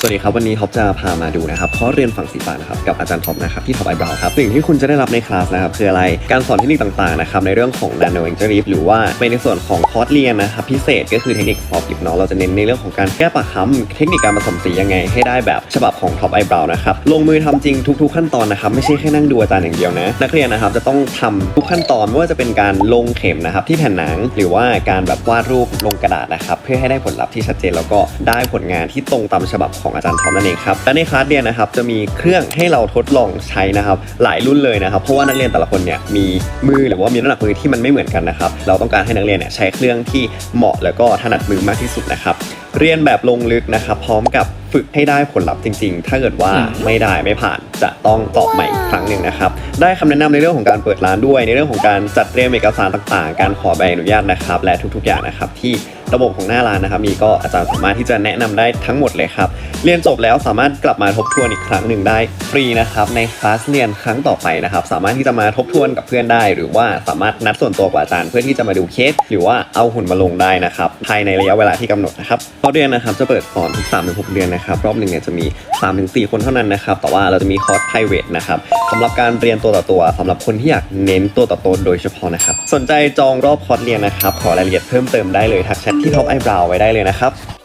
สวัสดีครับ วันนี้ท็อปจะพามาดูนะครับคอร์สเรียนฝั่งสีฟ้านะครับกับอาจารย์ท็อปนะครับที่ท็อปไอบราวครับสิ่งที่คุณจะได้รับในคลาสนะครับคืออะไรการสอนเทคนิคต่างๆนะครับในเรื่องของ nano e n g i n e e r หรือว่าเป็นในส่วนของคอร์สเรียนนะครับพิเศษก็คือเทคนิคซอฟต์ลิปเนาะเราจะเน้นในเรื่องของการแก้ปะคำเทคนิคการผสมสียังไงให้ได้แบบฉบับของท็อปไอบราวนะครับลงมือทำจริงทุก ๆ ขั้นตอนนะครับไม่ใช่แค่นั่งดูอาจารย์อย่างเดียวนะนักเรียนนะครับจะต้องทำทุกขั้นตอนไม่ว่าจะเป็นการลงเข็มนะครับที่แผ่นหนัง หรือว่าการแบบวาดรูปลงกระดาษนะครับเพื่อให้ได้ผลลัพธ์ที่ชัดเจนแล้วก็ได้ผลงานที่ตรงตามฉบับของอาจารย์ทอมนั่นเองครับและในคลาสเรียนนะครับจะมีเครื่องให้เราทดลองใช้นะครับหลายรุ่นเลยนะครับเพราะว่านักเรียนแต่ละคนเนี่ยมีมือหรือว่ามีน้ำหนักมือที่มันไม่เหมือนกันนะครับเราต้องการให้นักเรียนเนี่ยใช้เครื่องที่เหมาะแล้วก็ถนัดมือมากที่สุดนะครับ เรียนแบบลงลึกนะครับพร้อมกับฝึกให้ได้ผลลัพธ์จริง ๆ ถ้าเกิดว่าไม่ได้ไม่ผ่านจะต้องสอบใหม่อีกครั้งหนึ่งนะครับ ได้คำแนะนำในเรื่องของการเปิดร้านด้วย ในเรื่องของการจัดเตรียมเอกสารต่างๆ การขอใบอนุญาตนะครับ และทุกๆ อย่างนะครับที่ระบบของหน้าร้านนะครับ มีก็อาจารย์สามารถที่จะแนะนำได้ทั้งหมดเลยครับ เรียนจบแล้วสามารถกลับมาทบทวนอีกครั้งหนึ่งได้ฟรีนะครับ ในคลาสเรียนครั้งต่อไปนะครับ สามารถที่จะมาทบทวนกับเพื่อนได้ หรือว่าสามารถนัดส่วนตัวกับอาจารย์เพื่อที่จะมาดูเคส หรือว่าเอาหุ่นมาลงได้นะครับภายในระยะเวลาที่กำหนดนะครับคอร์สเรียนนะครับจะเปิดสอนทุก3-6เดือนนะครับรอบหนึ่งเนี่ยจะมี3-4คนเท่านั้นนะครับแต่ว่าเราจะมีคอร์ส private นะครับสำหรับการเรียนตัวต่อตัวสำหรับคนที่อยากเน้นตัวต่อตัวโดยเฉพาะนะครับสนใจจองรอบคอร์สเรียนนะครับขอรายละเอียดเพิ่มเติมได้เลยทักแชทที่ท็อปไอบราวไว้ได้เลยนะครับ